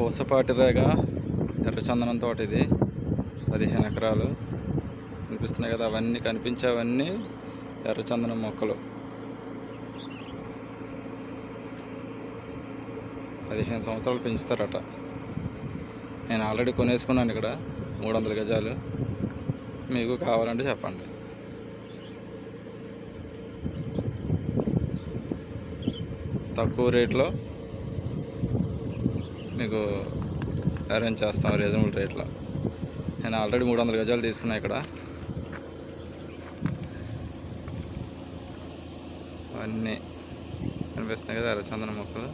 పూసపాటిరేగా ఎర్రచందనం తోట ఇది పదిహేను ఎకరాలు కనిపిస్తున్నాయి కదా అవన్నీ కనిపించేవన్నీ ఎర్రచందనం మొక్కలు. పదిహేను సంవత్సరాలు పెంచుతారట. నేను ఆల్రెడీ కొనేసుకున్నాను ఇక్కడ మూడు వందల గజాలు. మీకు కావాలంటే చెప్పండి. తక్కువ రేట్లో మీకు అరేంజ్ చేస్తాం రీజనబుల్ రేట్లో నేను ఆల్రెడీ మూడు వందల గజాలు తీసుకున్నా ఇక్కడ. అన్నీ కనిపిస్తున్నాయి కదా ఎర్రచందన మొక్కలు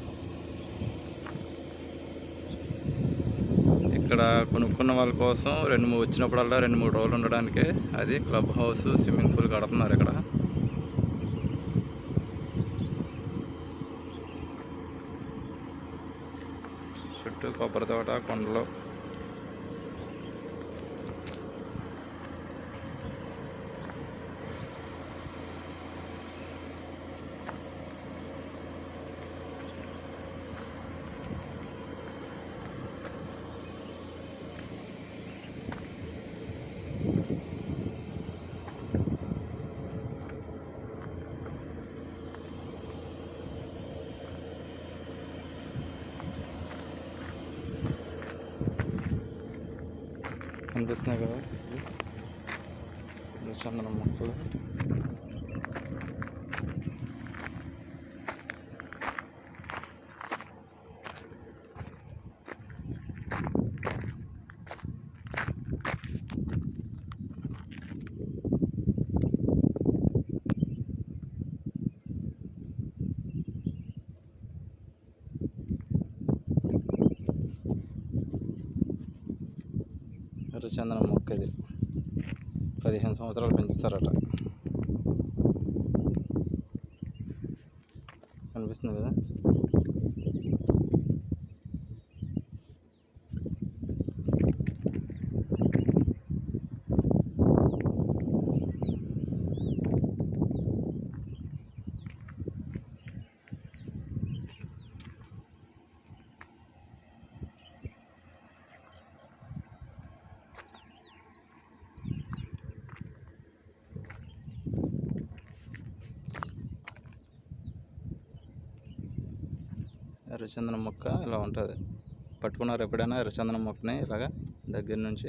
ఇక్కడ కొనుక్కున్న వాళ్ళ కోసం రెండు మూడు వచ్చినప్పుడల్లా రెండు మూడు రోజులు ఉండడానికి అది క్లబ్ హౌస్ స్విమ్మింగ్ పూల్ కడుతున్నారు ఇక్కడ. చుట్టూ కొబ్బరి తోట కొండలు. కనిపిస్తున్నాయి కదా ఇవి చందనం మొక్కలు ఎర్రచందనం మొక్క ఇది పదిహేను సంవత్సరాలు పెంచుతారట. కనిపిస్తుంది కదా? ఎర్రచందనం మొక్క ఇలా ఉంటుంది. పట్టుకున్నారు ఎప్పుడైనా ఎర్రచందనం మొక్కని ఇలాగా దగ్గర నుంచి